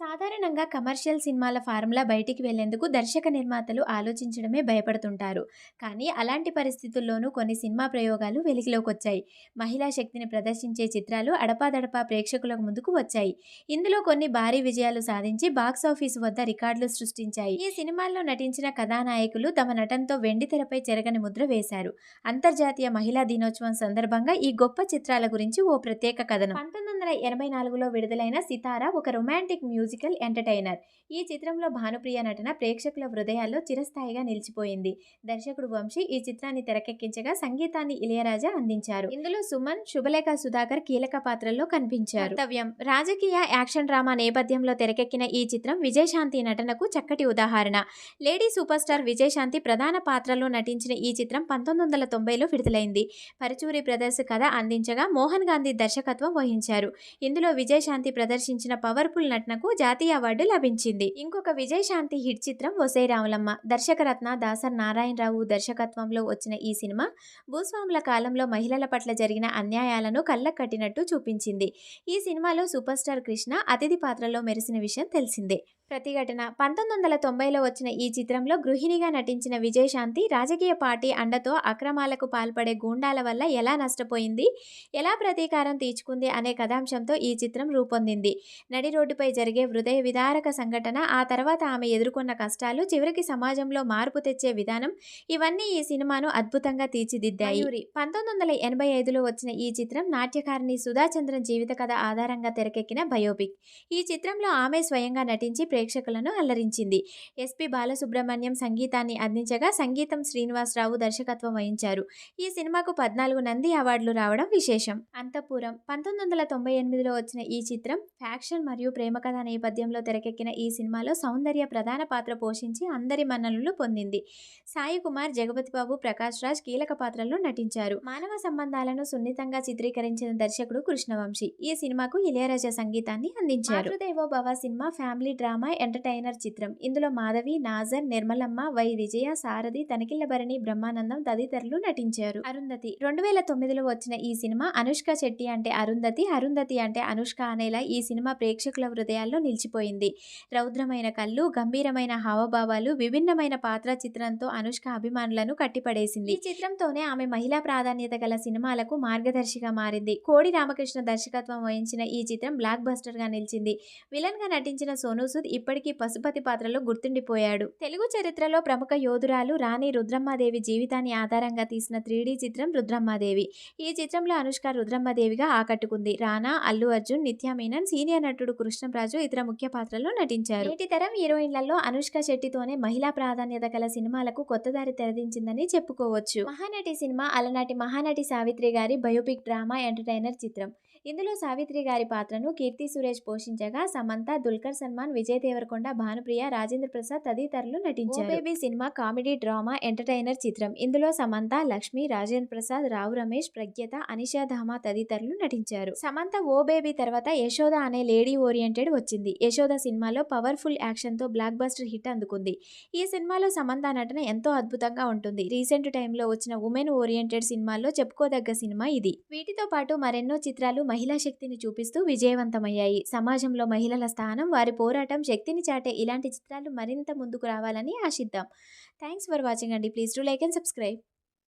సాధారణంగా కమర్షియల్ సినిమాల ఫార్ములా బయటికి వెళ్ళేందుకు దర్శక నిర్మాతలు ఆలోచించడమే భయపడుతుంటారు. కానీ అలాంటి పరిస్థితుల్లోనూ కొన్ని సినిమా ప్రయోగాలు వెలికిలోకొచ్చాయి. మహిళా శక్తిని ప్రదర్శించే చిత్రాలు అడపాదడపా ప్రేక్షకులకు ముందుకు వచ్చాయి. ఇందులో కొన్ని భారీ విజయాలు సాధించి బాక్స్ ఆఫీస్ వద్ద రికార్డులు సృష్టించాయి. ఈ సినిమాల్లో నటించిన కథానాయకులు తమ నటనతో వెండి తెరపై చెరగని ముద్ర వేశారు. అంతర్జాతీయ మహిళా దినోత్సవం సందర్భంగా ఈ గొప్ప చిత్రాల గురించి ఓ ప్రత్యేక కథనం. పంతొమ్మిది వందల ఎనభై నాలుగులో విడుదలైన సితారా ఒక రొమాంటిక్ మ్యూజికల్ ఎంటర్టైనర్. ఈ చిత్రంలో భానుప్రియ నటన ప్రేక్షకుల హృదయాల్లో చిరస్థాయిగా నిలిచిపోయింది. దర్శకుడు వంశీ ఈ చిత్రాన్ని తెరకెక్కించగా సంగీతాన్ని ఇళయరాజా అందించారు. ఇందులో సుమన్ శుభలేఖ సుధాకర్ కీలక పాత్రల్లో కనిపించారు. కర్తవ్యం. రాజకీయ యాక్షన్ డ్రామా నేపథ్యంలో తెరకెక్కిన ఈ చిత్రం విజయశాంతి నటనకు చక్కటి ఉదాహరణ. లేడీ సూపర్ స్టార్ విజయశాంతి ప్రధాన పాత్రలో నటించిన ఈ చిత్రం పంతొమ్మిది వందల తొంభైలో విడుదలైంది. పరచూరి బ్రదర్స్ కథ అందించగా మోహన్ గాంధీ దర్శకత్వం వహించారు. ఇందులో విజయశాంతి ప్రదర్శించిన పవర్ఫుల్ నటనకు జాతీయ అవార్డు లభించింది. ఇంకొక విజయశాంతి హిట్ చిత్రం వసే రాములమ్మ దర్శకరత్న దాసర్ నారాయణరావు దర్శకత్వంలో వచ్చిన ఈ సినిమా భూస్వాముల కాలంలో మహిళల పట్ల జరిగిన అన్యాయాలను కళ్ళకు కట్టినట్టు చూపించింది. ఈ సినిమాలో సూపర్ స్టార్ కృష్ణ అతిథి పాత్రలో మెరిసిన విషయం తెలిసిందే. ప్రతిఘటన. పంతొమ్మిది వందల తొంభైలో వచ్చిన ఈ చిత్రంలో గృహిణిగా నటించిన విజయశాంతి రాజకీయ పార్టీ అండతో అక్రమాలకు పాల్పడే గూండాల వల్ల ఎలా నష్టపోయింది? ఎలా ప్రతీకారం తీర్చుకుంది అనే కథాంశంతో ఈ చిత్రం రూపొందింది. నడి రోడ్డుపై జరిగే హృదయ విదారక సంఘటన ఆ తర్వాత ఆమె ఎదుర్కొన్న కష్టాలు చివరికి సమాజంలో మార్పు తెచ్చే విధానం ఇవన్నీ ఈ సినిమాను అద్భుతంగా తీర్చిదిద్దాయి. పంతొమ్మిది వందల ఎనభై ఐదులో వచ్చిన ఈ చిత్రం నాట్యకారిణి సుధాచంద్రన్ జీవిత కథ ఆధారంగా తెరకెక్కిన బయోపిక్. ఈ చిత్రంలో ఆమె స్వయంగా నటించి ప్రేక్షకులను అల్లరించింది ఎస్పి బాలసుబ్రహ్మణ్యం సంగీతాన్ని అందించగా సంగీతం శ్రీనివాసరావు దర్శకత్వం వహించారు. ఈ సినిమాకు పద్నాలుగు నంది అవార్డులు రావడం విశేషం. అంతఃపురం. పంతొమ్మిది వందల తొంభై ఎనిమిదిలో వచ్చిన ఈ చిత్రం ఫ్యాక్షన్ మరియు ప్రేమ కథ నేపథ్యంలో తెరకెక్కిన ఈ సినిమాలో సౌందర్య ప్రధాన పాత్ర పోషించి అందరి మన్ననలు పొందింది. సాయి కుమార్ జగపతి బాబు ప్రకాష్ రాజ్ కీలక పాత్రల్లో నటించారు. మానవ సంబంధాలను సున్నితంగా చిత్రీకరించిన దర్శకుడు కృష్ణవంశీ ఈ సినిమాకు ఇళయరాజా సంగీతాన్ని అందించారు. Devo Bhava cinema family drama entertainer చిత్రం. ఇందులో మాధవి నాజర్ నిర్మలమ్మ వై విజయ సారథి తనికిళ్ళ భరణి బ్రహ్మానందం తదితరులు నటించారు. అరుంధతి. రెండు వేల తొమ్మిదిలో వచ్చిన ఈ సినిమా అనుష్క శెట్టి అంటే అరుంధతి అరుంధతి అంటే అనుష్క అనేలా ఈ సినిమా ప్రేక్షకుల హృదయాల్లో నిలిచిపోయింది. రౌద్రమైన కళ్ళు గంభీరమైన హావభావాలు విభిన్నమైన పాత్ర చిత్రంతో అనుష్క అభిమానులను కట్టిపడేసింది. ఈ చిత్రంతోనే ఆమె మహిళా ప్రాధాన్యత గల సినిమాలకు మార్గదర్శిగా మారింది. కోడి రామకృష్ణ దర్శకత్వం వహించిన ఈ చిత్రం బ్లాక్ బస్టర్గా నిలిచింది. విలన్గా నటించిన సోనూ సూద్ ఇప్పటికీ పశుపతి పాత్రలో గుర్తుండిపోయాడు. తెలుగు చరిత్రలో ప్రముఖ యోధురాలు రాణి రుద్రమ్మాదేవి జీవితాన్ని ఆధారంగా తీసిన త్రీడీ చిత్రం రుద్రమ్మాదేవి. ఈ చిత్రంలో అనుష్క రుద్రమ్మదేవిగా ఆకట్టుకుంది. రానా అల్లు అర్జున్ నిత్యా మీనన్ సీనియర్ నటుడు కృష్ణంరాజు ఇతర ముఖ్య పాత్రల్లో నటించారు. నేటి తరం హీరోయిన్లలో అనుష్క శెట్టితోనే మహిళా ప్రాధాన్యత గల సినిమాలకు కొత్త దారి తెరదించిందని చెప్పుకోవచ్చు. మహానటి సినిమా అలనాటి మహానటి సావిత్రి గారి బయోపిక్ డ్రామా ఎంటర్టైనర్ చిత్రం. ఇందులో సావిత్రి గారి పాత్రను కీర్తి సురేష్ పోషించగా సమంత దుల్కర్ సల్మాన్ విజయ్ దేవరకొండ భానుప్రియ రాజేంద్ర ప్రసాద్ తదితరులు నటించారు. Baby cinema comedy drama entertainer చిత్రం. ఇందులో సమంత లక్ష్మి రాజేంద్ర ప్రసాద్ రావు రమేష్ ప్రజ్ఞత అనిషా ధామా తదితరులు నటించారు. సమంత ఓ బేబీ తర్వాత యశోద అనే లేడీ ఓరియంటెడ్ వచ్చింది. యశోద సినిమాలో పవర్ఫుల్ యాక్షన్తో బ్లాక్ బస్టర్ హిట్ అందుకుంది. ఈ సినిమాలో సమంత నటన ఎంతో అద్భుతంగా ఉంటుంది. రీసెంట్ టైంలో వచ్చిన ఉమెన్ ఓరియంటెడ్ సినిమాల్లో చెప్పుకోదగ్గ సినిమా ఇది. వీటితో పాటు మరెన్నో చిత్రాలు మహిళా శక్తిని చూపిస్తూ విజయవంతమయ్యాయి. సమాజంలో మహిళల స్థానం వారి పోరాటం శక్తిని చాటే ఇలాంటి చిత్రాలు మరింత ముందుకు రావాలని ఆశిద్దాం. థ్యాంక్స్ ఫర్ వాచింగ్ అండి. Please do like and subscribe.